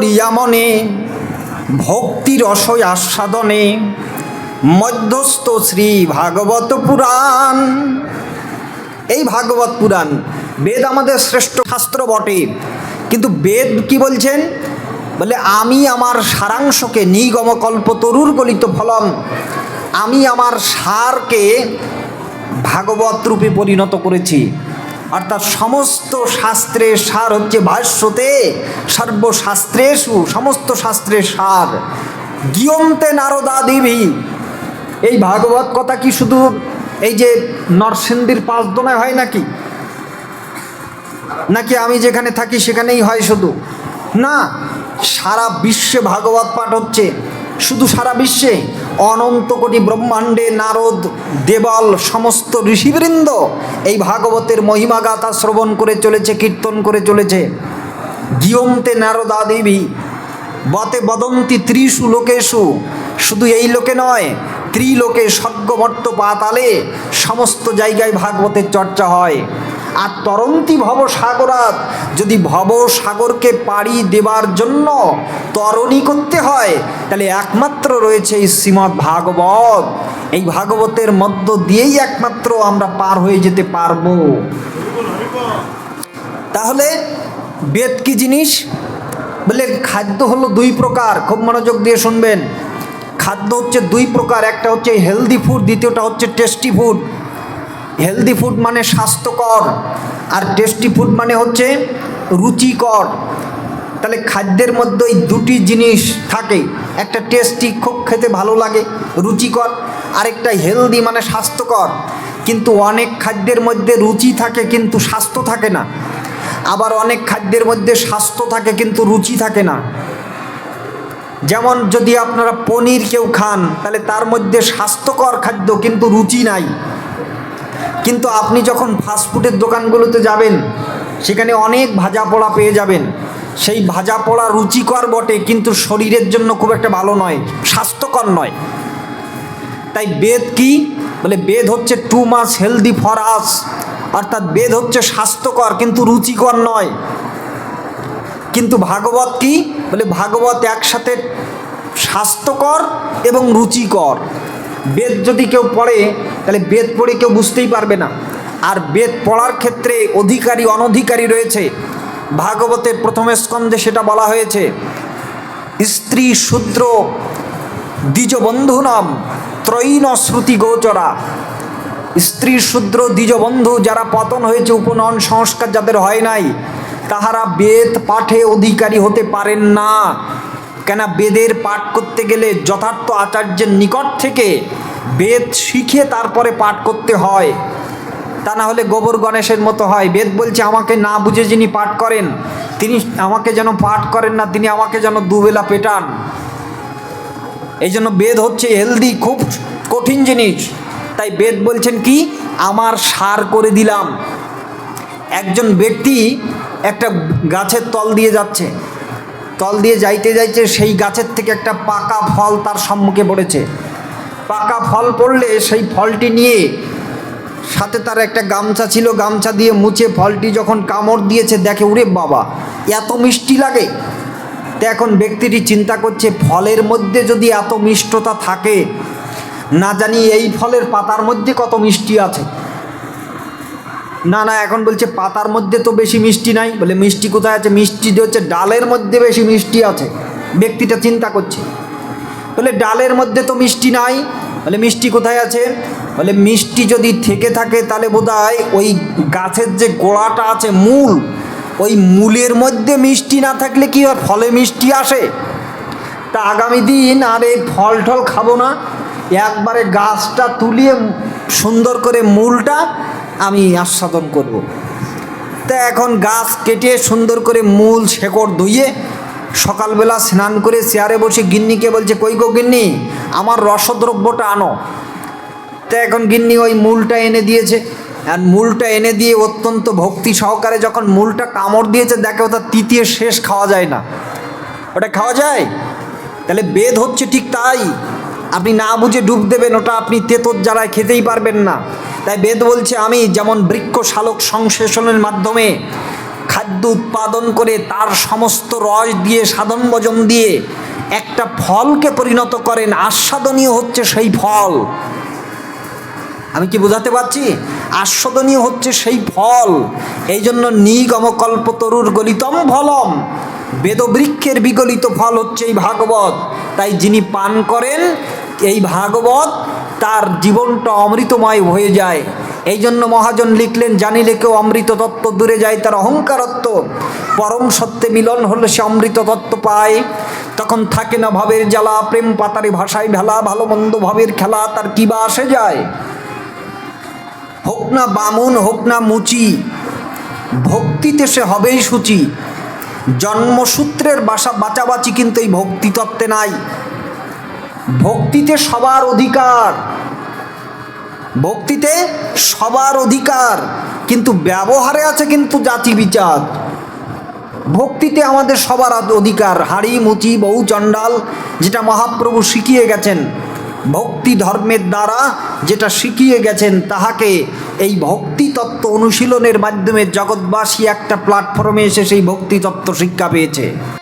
করিয়া মনে ভক্তি রসয় আস্বাদনে মধ্যস্থ শ্রী ভাগবত পুরাণ। এই ভাগবত পুরাণ বেদ আমাদের শ্রেষ্ঠ শাস্ত্র বটে, কিন্তু বেদ কি বলছেন? বলে, আমি আমার সারাংশকে নিগম কল্প তরুর গলিত ফলম, আমি আমার সারকে ভাগবত রূপে পরিণত করেছি। অর্থাৎ সমস্ত শাস্ত্রের সার হচ্ছে ভাষ্যতে, সর্বশাস্ত্রেষু, সমস্ত শাস্ত্রের সার। গিয়ন্তে নারদা দেবী এই ভাগবত কথা কি শুধু এই যে নরসিংদীর পাঁচ দোনায় হয় নাকি? নাকি আমি যেখানে থাকি সেখানেই হয় শুধু? না, সারা বিশ্বে ভাগবত পাঠ হচ্ছে। শুধু সারা বিশ্বে? অনন্ত কোটি ব্রহ্মাণ্ডে নারদ, দেবল, সমস্ত ঋষিবৃন্দ এই ভাগবতের মহিমা গাথা শ্রবণ করে চলেছে, কীর্তন করে চলেছে। গিয়ন্তে নারদা দেবী বতে বদন্তি ত্রিশু লোকেশু শুধু এই লোকে নয়, ত্রিলোকে স্বর্গমর্ত পাতালে সমস্ত জায়গায় ভাগবতের চর্চা হয়। আর তরন্তি ভব সাগরাত, যদি ভব সাগরকে পাড়ি দেবার জন্য তরণী করতে হয়, তাহলে একমাত্র রয়েছে এই শ্রীমৎ ভাগবত। এই ভাগবতের মধ্য দিয়েই একমাত্র আমরা পার হয়ে যেতে পারব। তাহলে বেদ কি জিনিস? বলে খাদ্য হলো দুই প্রকার, খুব মনোযোগ দিয়ে শুনবেন। খাদ্য হচ্ছে দুই প্রকার, একটা হচ্ছে হেলদি ফুড দ্বিতীয়টা হচ্ছে টেস্টি ফুড হেলদি ফুড মানে স্বাস্থ্যকর আর টেস্টি ফুড মানে হচ্ছে রুচিকর। তাহলে খাদ্যের মধ্যে ওই দুটি জিনিস থাকে। একটা টেস্টি খুব খেতে ভালো লাগে, রুচিকর। আরেকটা হেলদি মানে স্বাস্থ্যকর। কিন্তু অনেক খাদ্যের মধ্যে রুচি থাকে কিন্তু স্বাস্থ্য থাকে না। আবার অনেক খাদ্যের মধ্যে স্বাস্থ্য থাকে কিন্তু রুচি থাকে না। যেমন যদি আপনারা পনির কেউ খান, তাহলে তার মধ্যে স্বাস্থ্যকর খাদ্য কিন্তু রুচি নাই। কিন্তু আপনি যখন ফাস্টফুডের দোকানগুলোতে যাবেন, সেখানে অনেক ভাজা পোড়া পেয়ে যাবেন। সেই ভাজা পোড়া রুচিকর বটে, কিন্তু শরীরের জন্য খুব একটা ভালো নয়, স্বাস্থ্যকর নয়। তাই বেদ কি? বলে বেদ হচ্ছে too much healthy for us অর্থাৎ বেদ হচ্ছে স্বাস্থ্যকর, কিন্তু রুচিকর নয়। কিন্তু ভাগবত কি? বলে ভাগবত একসাথে স্বাস্থ্যকর এবং রুচিকর। বেদ যদি কেউ পড়ে, তাহলে বেদ পড়ে কেউ বুঝতেই পারবে না। আর বেদ পড়ার ক্ষেত্রে অধিকারী, অনধিকারী রয়েছে। ভাগবতের প্রথম স্কন্ধে সেটা বলা হয়েছে, স্ত্রী শূদ্র দ্বিজবন্ধু নাম ত্রয়ীন শ্রুতি গোচরা। স্ত্রী শূদ্র দ্বিজবন্ধু যারা পতন হয়েছে, উপনয়ন সংস্কার যাদের হয় নাই, তাহারা বেদ পাঠে অধিকারী হতে পারেন না। কেন বেদের পাঠ করতে গেলে যথার্থ আচার্যের নিকট থেকে বেদ শিখে তারপরে পাঠ করতে হয়? তা না হলে গোবর গণেশের মতো হয়। বেদ বলছে, আমাকে না বুঝে যিনি পাঠ করেন, তিনি আমাকে যেন পাঠ করেন না, তিনি আমাকে যেন দুবেলা পেটান। এই জন্য বেদ হচ্ছে হেলদি খুব কঠিন জিনিস। তাই বেদ বলছেন কি, আমার সার করে দিলাম। একজন ব্যক্তি একটা গাছের তল দিয়ে যাচ্ছে। তল দিয়ে যাইতে যাইতে সেই গাছের থেকে একটা পাকা ফল তার সম্মুখে পড়েছে। পাকা ফল পড়লে সেই ফলটি নিয়ে সাথে তার একটা গামছা ছিল, গামছা দিয়ে মুছে ফলটি যখন কামড় দিয়েছে, দেখে উরে বাবা, এত মিষ্টি লাগে। তো এখন ব্যক্তিটি চিন্তা করছে, ফলের মধ্যে যদি এত মিষ্টতা থাকে, না জানি এই ফলের পাতার মধ্যে কত মিষ্টি আছে। না না, এখন বলছে পাতার মধ্যে তো বেশি মিষ্টি নাই। বলে মিষ্টি কোথায় আছে? মিষ্টি যে হচ্ছে ডালের মধ্যে বেশি মিষ্টি আছে। ব্যক্তিটা চিন্তা করছে। বলে ডালের মধ্যে তো মিষ্টি নাই। বলে মিষ্টি কোথায় আছে? বলে মিষ্টি যদি থেকে থাকে তাহলে বোধহয় ওই গাছের যে গোড়াটা আছে মূল, ওই মূলের মধ্যে মিষ্টি না থাকলে কি হয়? ফলে মিষ্টি আসে। তা আগামী দিন আর এই ফল টল খাব না। একবারে গাছটা তুলিয়ে সুন্দর করে মূলটা আমি আস্বাদন করব। তা এখন গাছ কেটে সুন্দর করে মূল শেকড় ধুইয়ে সকালবেলা স্নান করে চেয়ারে বসে গিন্নিকে বলছে, কই গো গিন্নি, আমার রসদ্রব্যটা আনো। তা এখন গিন্নি ওই মূলটা এনে দিয়েছে। আর মূলটা এনে দিয়ে অত্যন্ত ভক্তি সহকারে যখন মূলটা কামড় দিয়েছে, দেখে ওটা তৃতীয় শেষ খাওয়া যায় না। ওটা খাওয়া যায়? তাহলে বেদ হচ্ছে ঠিক তাই। আপনি না বুঝে ডুব দেবেন, ওটা আপনি তেতর জ্বালায় খেতেই পারবেন না। তাই বেদ বলছে, আমি যেমন বৃক্ষ শালক সংশ্লেষণের মাধ্যমে খাদ্য উৎপাদন করে তার সমস্ত রস দিয়ে, সাধন ভজন দিয়ে একটা ফলকে পরিণত করেন, আস্বাদনীয় হচ্ছে সেই ফল। আমি কি বোঝাতে পারছি? আস্বাদনীয় হচ্ছে সেই ফল। এই জন্য নিগম কল্পতরুর গলিতম ফলম। বেদবৃক্ষের বিগলিত ফল হচ্ছে এই ভাগবত। তাই যিনি পান করেন, এই ভাগবত তার জীবনটা অমৃতময় হয়ে যায়। এই জন্য মহাজন লিখলেন, জানিলে কেউ অমৃত তত্ত্ব দূরে যায়, তার অহংকারত্ব। পরম সত্যে মিলন হলে সে অমৃত তত্ত্ব পায়। তখন থাকে না ভাবের জ্বালা, প্রেম পাতারে ভাষায় ভেলা, ভালো মন্দ ভাবের খেলা, তার কি বা আসে যায়? হোক না বামুন, হোক না মুচি, ভক্তিতে সে হবেই সূচি। জন্মসূত্রের বাসা বাঁচাবাচি কিন্তু এই ভক্তি তত্ত্বে নাই। ভক্তিতে সবার অধিকার। ভক্তিতে সবার অধিকার। কিন্তু ব্যবহারে আছে কিন্তু জাতি বিচার। ভক্তিতে আমাদের সবার অধিকার। হাড়ি, মুচি বহু চণ্ডাল, যেটা মহাপ্রভু শিখিয়ে গেছেন, ভক্তি ধর্মের দ্বারা যেটা শিখিয়ে গেছেন, তাহাকে এই ভক্তি তত্ত্ব অনুশীলনের মাধ্যমে জগৎবাসী একটা প্ল্যাটফর্মে এসে সেই ভক্তি তত্ত্ব শিক্ষা পেয়েছে।